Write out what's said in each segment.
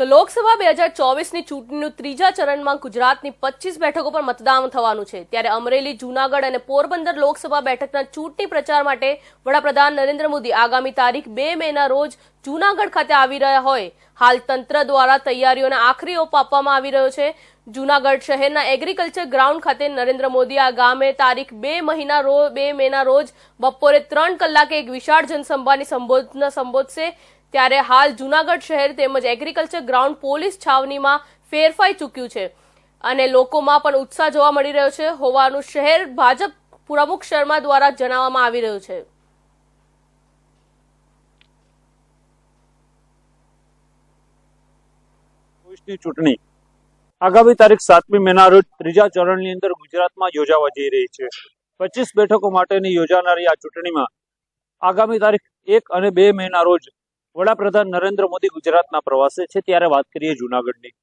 તો લોકસભા બે હજાર ચોવીસની ચૂંટણીનું ત્રીજા ચરણમાં ગુજરાતની પચીસ બેઠકો પર મતદાન થવાનું છે. ત્યારે અમરેલી, જૂનાગઢ અને પોરબંદર લોકસભા બેઠકના ચૂંટણી પ્રચાર માટે વડાપ્રધાન નરેન્દ્ર મોદી આગામી તારીખ બે મેના રોજ જૂનાગઢ ખાતે આવી રહ્યા હોય. હાલ તંત્ર દ્વારા તૈયારીઓને આખરી ઓપ આપવામાં આવી રહ્યો છે. જૂનાગઢ શહેરના એગ્રીકલ્ચર ગ્રાઉન્ડ ખાતે નરેન્દ્ર મોદી આગામી તારીખ બે મહિના રો બે મેના રોજ બપોરે ત્રણ કલાકે એક વિશાળ જનસંભાની સંબોધના સંબોધશે. ત્યારે હાલ જૂનાગઢ શહેર તેમજ એગ્રીકલ્ચર ગ્રાઉન્ડ પોલીસ છાવનીમાં ફેરફાઈ ચૂક્યું છે. અને લોકોમાં પણ ઉત્સાહ જોવા મળી રહ્યો છે. હોવાનું શહેર ભાજપ પ્રમુખ શર્મા દ્વારા જણાવવામાં આવી રહ્યું છે. ચૂંટણી આગામી તારીખ સાતમી મેના રોજ ત્રીજા ચરણની અંદર ગુજરાતમાં યોજાવા જઈ રહી છે. પચીસ બેઠકો માટેની યોજાનારી આ ચૂંટણીમાં આગામી તારીખ એક અને બે મેના રોજ વડાપ્રધાન નરેન્દ્ર મોદી ગુજરાતના પ્રવાસે છે. ત્યારે વાત કરીએ જુનાગઢની.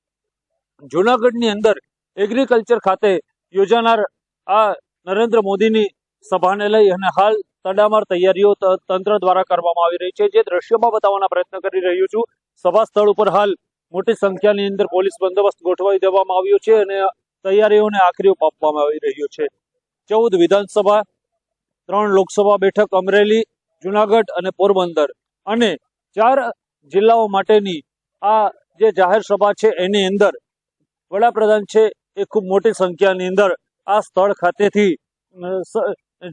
જુનાગઢની અંદર એગ્રીકલ્ચર ખાતે યોજાનાર આ નરેન્દ્ર મોદીની સભાને લઈ અને હાલ તડામાર તૈયારીઓ તંત્ર દ્વારા કરવામાં આવી રહી છે. જે દ્રશ્યોમાં બતાવવાના પ્રયત્ન કરી રહ્યો છું. સભા સ્થળ ઉપર હાલ મોટી સંખ્યાની અંદર પોલીસ બંદોબસ્ત ગોઠવાઈ દેવામાં આવ્યો છે અને તૈયારીઓને આખરી આપવામાં આવી રહ્યો છે. ચૌદ વિધાનસભા, ત્રણ લોકસભા બેઠક, અમરેલી, જુનાગઢ અને પોરબંદર. અને ચાર જિલ્લાઓ માટેની આ જે જાહેર સભા છે, એની અંદર વડાપ્રધાન છે, એ ખૂબ મોટી સંખ્યાની અંદર આ સ્થળ ખાતેથી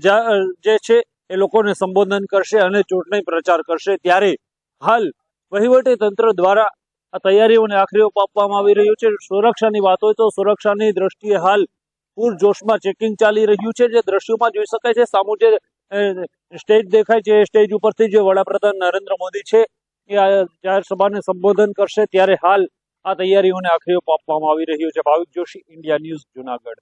જા- છે, એ લોકોને સંબોધન કરશે અને ચૂંટણી પ્રચાર કરશે. ત્યારે હાલ વહીવટી તંત્ર દ્વારા આ તૈયારીઓને આખરી ઓપ આપવામાં આવી રહ્યું છે. સુરક્ષાની વાત હોય તો સુરક્ષાની દ્રષ્ટિએ હાલ પૂરજોશમાં ચેકિંગ ચાલી રહ્યું છે. જે દ્રશ્યોમાં જોઈ શકાય છે સામુ જે સ્ટેજ દેખાય છે સ્ટેજ ઉપરથી જે વડાપ્રધાન નરેન્દ્ર મોદી છે, એ આ જાહેર સભાને સંબોધન કરશે, ત્યારે હાલ આ તૈયારીઓને આખરી આપવામાં આવી રહ્યો છે. Bhavik Joshi, India news, Junagadh.